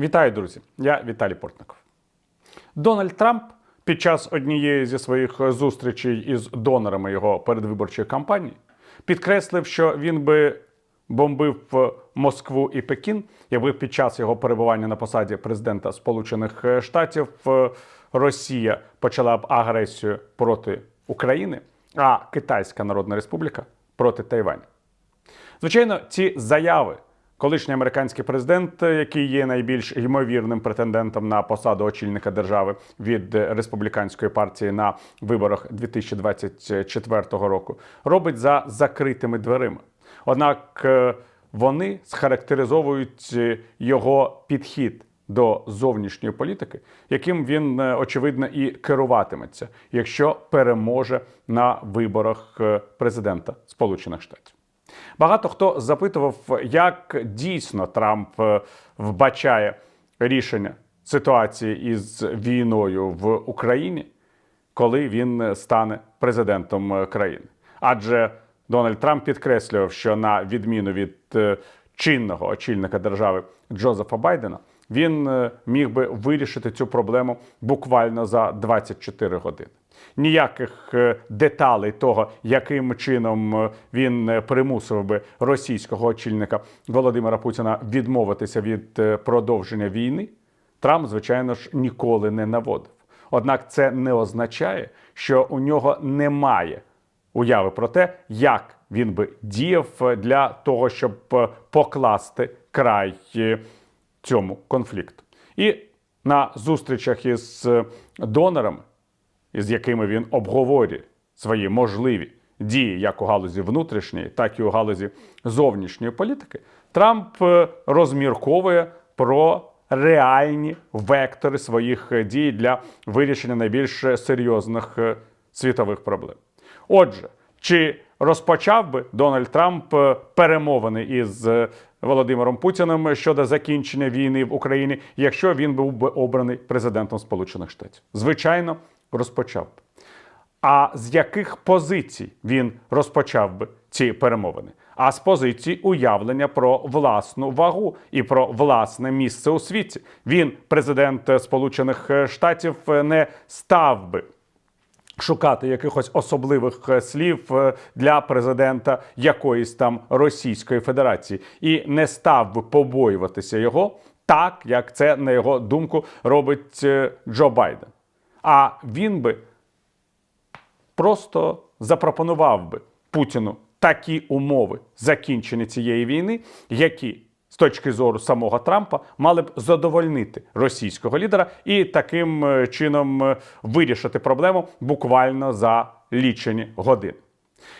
Вітаю, друзі! Я Віталій Портников. Дональд Трамп під час однієї зі своїх зустрічей із донорами його передвиборчої кампанії підкреслив, що він би бомбив Москву і Пекін, якби під час його перебування на посаді президента Сполучених Штатів е, Росія почала б агресію проти України, а Китайська Народна Республіка проти Тайваню. Звичайно, ці заяви колишній американський президент, який є найбільш ймовірним претендентом на посаду очільника держави від республіканської партії на виборах 2024 року, робить за закритими дверима. Однак е, вони схарактеризовують е, його підхід до зовнішньої політики, яким він е, очевидно і керуватиметься, якщо переможе на виборах е, президента Сполучених Штатів. Багато хто запитував, як дійсно Трамп е, вбачає рішення ситуації із війною в Україні, коли він стане президентом е, країни. Адже Дональд Трамп підкреслював, що на відміну від е, чинного очільника держави Джозефа Байдена, він міг би вирішити цю проблему буквально за 24 години. Ніяких е, деталей того, яким чином е, він е, примусив би російського очільника Володимира Путіна відмовитися від продовження війни, Трамп, звичайно ж, ніколи не наводив. Однак це не означає, що у нього немає уяви про те, як він би діяв для того, щоб покласти край цьому конфлікту. І на зустрічах із донорами, із якими він обговорює свої можливі дії як у галузі внутрішньої, так і у галузі зовнішньої політики, Трамп е, розмірковує про реальні вектори своїх е, дій для вирішення найбільш серйозних е, світових проблем. Отже, чи розпочав би Дональд Трамп перемовини із Володимиром Путіним щодо закінчення війни в Україні, якщо він був би обраний президентом Сполучених Штатів? Звичайно, розпочав би. А з яких позицій він розпочав би ці перемовини? А з позицій уявлення про власну вагу і про власне місце у світі. Він, президент Сполучених Штатів, не став би шукати якихось особливих е, слів е, для президента якоїсь там Російської Федерації і не став би побоюватися його так, як це на його думку робить е, Джо Байден. А він би просто запропонував би Путіну такі умови закінчення цієї війни, які з точки зору самого Трампа мали б задовольнити російського лідера і таким е, чином е, вирішити проблему буквально за лічені години.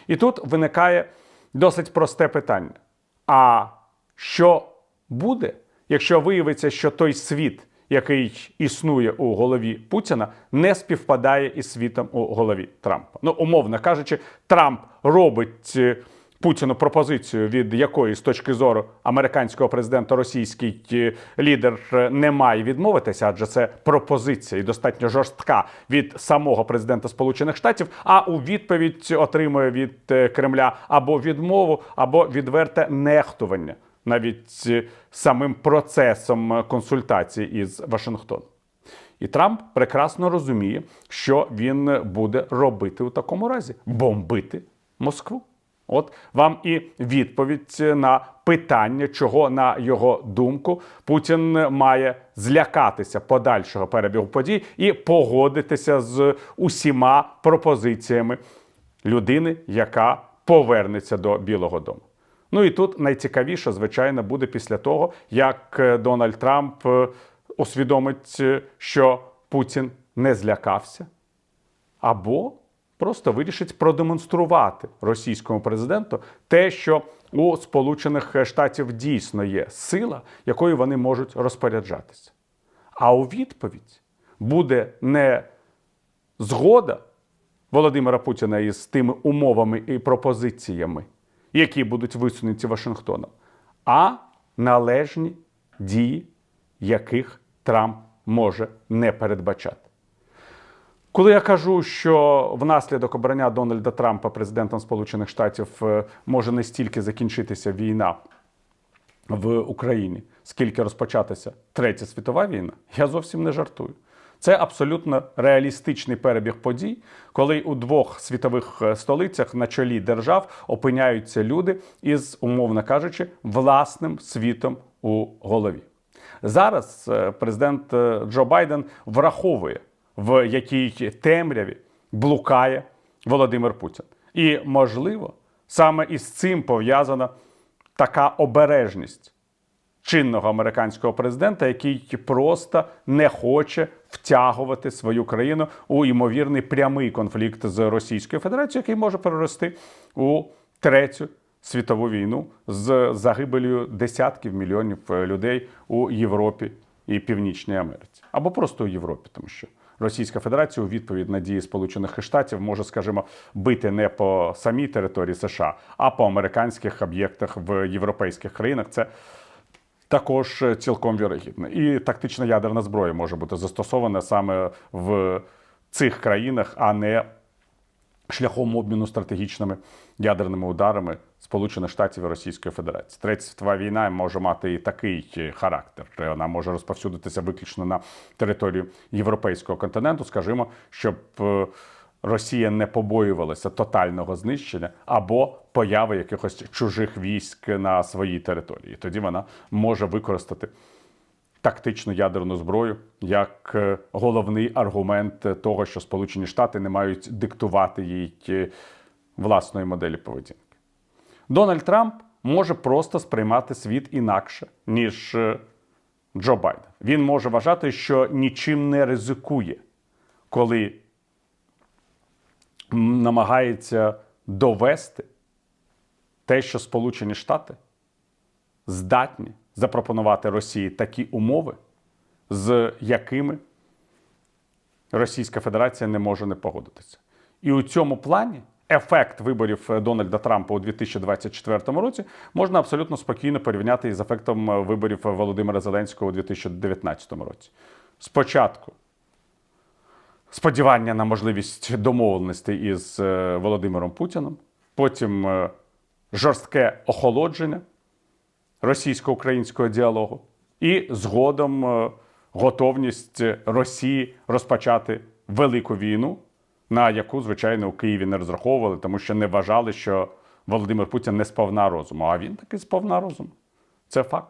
І тут виникає досить просте питання: а що буде, якщо виявиться, що той світ, який існує у голові Путіна, не співпадає із світом у голові Трампа? Ну, умовно кажучи, Трамп робить. е, Путіну пропозицію, від якої з точки зору американського президента російський е, лідер е, не має відмовитися, адже це пропозиція і достатньо жорстка від самого президента Сполучених Штатів. А у відповідь отримує від Кремля або відмову, або відверте нехтування навіть е, самим процесом е, консультації із Вашингтоном. І Трамп прекрасно розуміє, що він буде робити у такому разі бомбити Москву. От вам і відповідь на питання, чого, на його думку, Путін має злякатися подальшого перебігу подій і погодитися з усіма пропозиціями людини, яка повернеться до Білого Дому. Ну і тут найцікавіше, звичайно, буде після того, як е, Дональд Трамп е, усвідомить, е, що Путін не злякався, або просто вирішить продемонструвати російському президенту те, що у Сполучених Штатів дійсно є сила, якою вони можуть розпоряджатися. А у відповідь буде не згода Володимира Путіна із тими умовами і пропозиціями, які будуть висунуті Вашингтоном, а належні дії, яких Трамп може не передбачати. Коли я кажу, що внаслідок обрання Дональда Трампа президентом Сполучених Штатів е, може не стільки закінчитися війна в Україні, скільки розпочатися Третя світова війна, я зовсім не жартую. Це абсолютно реалістичний перебіг подій, коли у двох світових е, столицях на чолі держав опиняються люди із, умовно кажучи, власним світом у голові. Зараз е, президент е, Джо Байден враховує, в якій темряві блукає Володимир Путін. І, можливо, саме із цим пов'язана така обережність чинного американського президента, який просто не хоче втягувати свою країну у ймовірний прямий конфлікт з Російською Федерацією, який може перерости у третю світову війну з загибелью десятків мільйонів е, людей у Європі і Північній Америці, або просто у Європі, тому що. Російська Федерація у відповідь на дії Сполучених Штатів може, скажімо, бити не по самій території США, а по американських об'єктах в європейських країнах. Це також е, цілком вірогідно. І тактична ядерна зброя може бути застосована саме в цих країнах, а не шляхом обміну стратегічними ядерними ударами Сполучених Штатів і Російської Федерації. Третя світова війна може мати і такий е, характер. Вона може розповсюдитися виключно на територію європейського континенту, скажімо, щоб е, Росія не побоювалася тотального знищення або появи якихось чужих військ на своїй території. Тоді вона може використати тактичну ядерну зброю як е, головний аргумент того, що Сполучені Штати не мають диктувати їй е, власної моделі поведінки. Дональд Трамп може просто сприймати світ інакше, ніж е, Джо Байден. Він може вважати, що нічим не ризикує, коли намагається довести те, що Сполучені Штати здатні запропонувати Росії такі умови, з якими Російська Федерація не може не погодитися. І у цьому плані ефект виборів Дональда Трампа у 2024 році можна абсолютно спокійно порівняти із ефектом виборів Володимира Зеленського у 2019 році. Спочатку сподівання на можливість домовленостей із е, Володимиром Путіним, потім е, жорстке охолодження російсько-українського діалогу, і згодом е, готовність Росії розпочати велику війну, на яку, звичайно, у Києві не розраховували, тому що не вважали, що Володимир Путін не сповна розуму. А він таки сповна розуму. Це факт.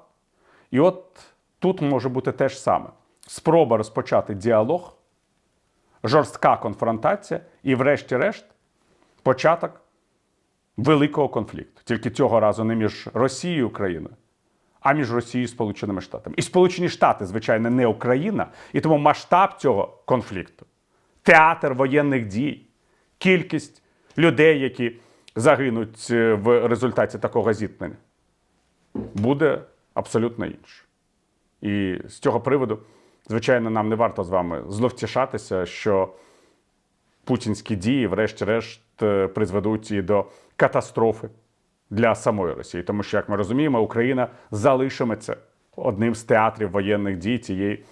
І от тут може бути те ж саме: спроба розпочати діалог, жорстка конфронтація і, врешті-решт, початок великого конфлікту. Тільки цього разу не між Росією і Україною, а між Росією і Сполученими Штатами. І Сполучені Штати, звичайно, не Україна, і тому масштаб цього конфлікту, театр воєнних дій, кількість людей, які загинуть е, в результаті такого зіткнення, буде абсолютно інше. І з цього приводу, звичайно, нам не варто з вами зловтішатися, що путінські дії, врешті-решт, е, призведуть і до катастрофи для самої Росії. Тому що, як ми розуміємо, Україна залишиметься одним з театрів воєнних дій цієї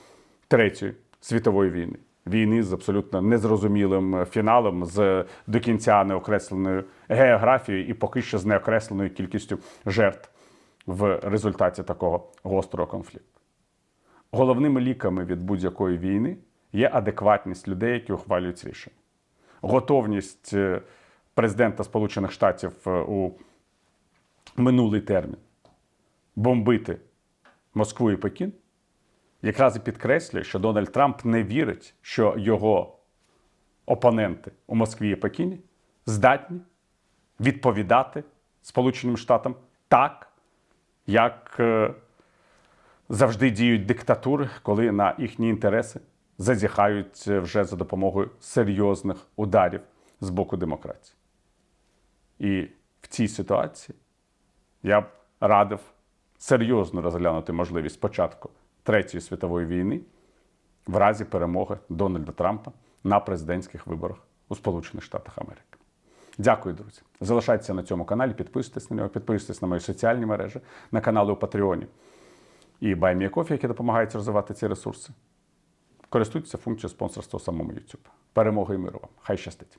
третьої світової війни. Війни з абсолютно незрозумілим фіналом, з до кінця неокресленою географією і поки що з неокресленою кількістю жертв в результаті такого гострого конфлікту. Головними ліками від будь-якої війни є адекватність людей, які ухвалюють рішення. Готовність е, президента Сполучених Штатів е, у минулий термін бомбити Москву і Пекін якраз і підкреслює, що Дональд Трамп не вірить, що його опоненти у Москві і Пекіні здатні відповідати Сполученим Штатам так, як е, завжди діють диктатури, коли на їхні інтереси зазіхають е, вже за допомогою серйозних ударів з боку демократії. І в цій ситуації я б радив серйозно розглянути можливість початку Третьої світової війни в разі перемоги Дональда Трампа на президентських виборах у Сполучених Штатах Америки. Дякую, друзі. Залишайтеся на цьому каналі, підписуйтесь на нього, підписуйтесь на мої соціальні мережі, на канали у Патреоні і BuyMeCoffee, які допомагають розвивати ці ресурси. Користуйтеся функцією спонсорства самому YouTube. Перемоги і миру вам. Хай щастить!